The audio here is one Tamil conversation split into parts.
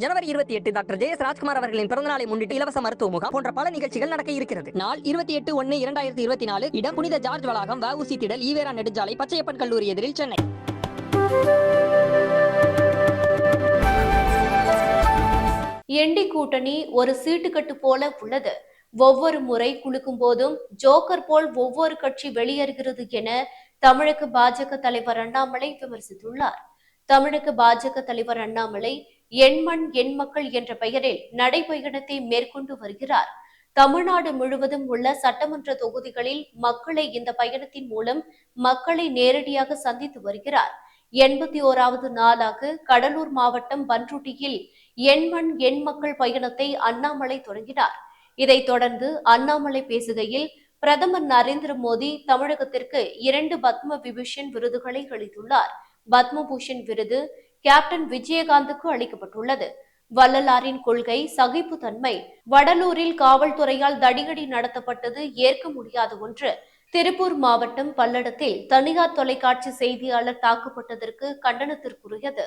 ஜனவரி இருபத்தி எட்டு டாக்டர் ஜெயஸ் ராஜ்குமார் அவர்களின் பிறந்தநாளை முன்னிட்டு இலவச மருத்துவ முகாம் போன்ற பல நிகழ்ச்சிகள் நடக்க இருக்கிறது. நாள் இருபத்தி எட்டு ஒன்னு இரண்டாயிரத்தி இருபத்தி நாலு இடம் புனித ஜார்ஜ் வளாகம் வஉசி திடல் ஈவேரா நெடுஞ்சாலை பச்சையப்பன் கல்லூரி எதிரில் சென்னை. எண்டி கூட்டணி ஒரு சீட்டுக்கட்டு போல உள்ளது. ஒவ்வொரு முறை குலுக்கும் போதும் ஜோக்கர் போல் ஒவ்வொரு கட்சி வெளியேறுகிறது என தமிழக பாஜக தலைவர் அண்ணாமலை விமர்சித்துள்ளார். தமிழக பாஜக தலைவர் அண்ணாமலை எண்மண் எண் மக்கள் என்ற பெயரில் நடைபயணத்தை மேற்கொண்டு வருகிறார். தமிழ்நாடு முழுவதும் உள்ள சட்டமன்ற தொகுதிகளில் மக்களை இந்த பயணத்தின் மூலம் மக்களை நேரடியாக சந்தித்து வருகிறார். எண்பத்தி ஓராவது நாளாக கடலூர் மாவட்டம் பன்ருட்டியில் எண்மண் எண் மக்கள் பயணத்தை அண்ணாமலை தொடங்கினார். இதைத் தொடர்ந்து அண்ணாமலை பேசுகையில் பிரதமர் நரேந்திர மோடி தமிழகத்திற்கு இரண்டு பத்ம விபூஷன் விருதுகளை அளித்துள்ளார். பத்மபூஷன் விருது கேப்டன் விஜயகாந்துக்கு அளிக்கப்பட்டுள்ளது. வள்ளலாரின் கொள்கை சகிப்புத்தன்மை வடலூரில் காவல்துறையால் தடியடி நடத்தப்பட்டது ஏற்க முடியாத ஒன்று. திருப்பூர் மாவட்டம் பல்லடத்தில் தனியார் தொலைக்காட்சி செய்தியாளர் தாக்கப்பட்டதற்கு கண்டனத்திற்குரியது.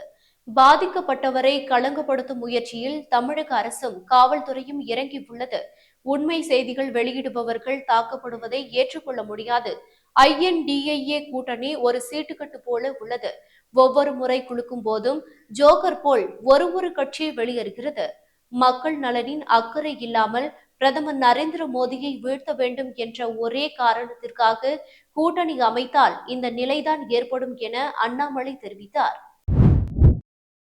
பாதிக்கப்பட்டவரை களங்கப்படுத்தும் முயற்சியில் தமிழக அரசும் காவல்துறையும் இறங்கியுள்ளது. உண்மை செய்திகள் வெளியிடுபவர்கள் தாக்கப்படுவதை ஏற்றுக்கொள்ள முடியாது. ஐஎன்டிஐஏ கூட்டணி ஒரு சீட்டுக்கட்டு போல உள்ளது. ஒவ்வொரு முறை குலுக்கும் போதும் ஜோக்கர் போல் ஒரு ஒரு கட்சி வெளியேறுகிறது. மக்கள் நலனின் அக்கறை இல்லாமல் பிரதமர் நரேந்திர மோடியை வீழ்த்த வேண்டும் என்ற ஒரே காரணத்திற்காக கூட்டணி அமைத்தால் இந்த நிலைதான் ஏற்படும் என அண்ணாமலை தெரிவித்தார்.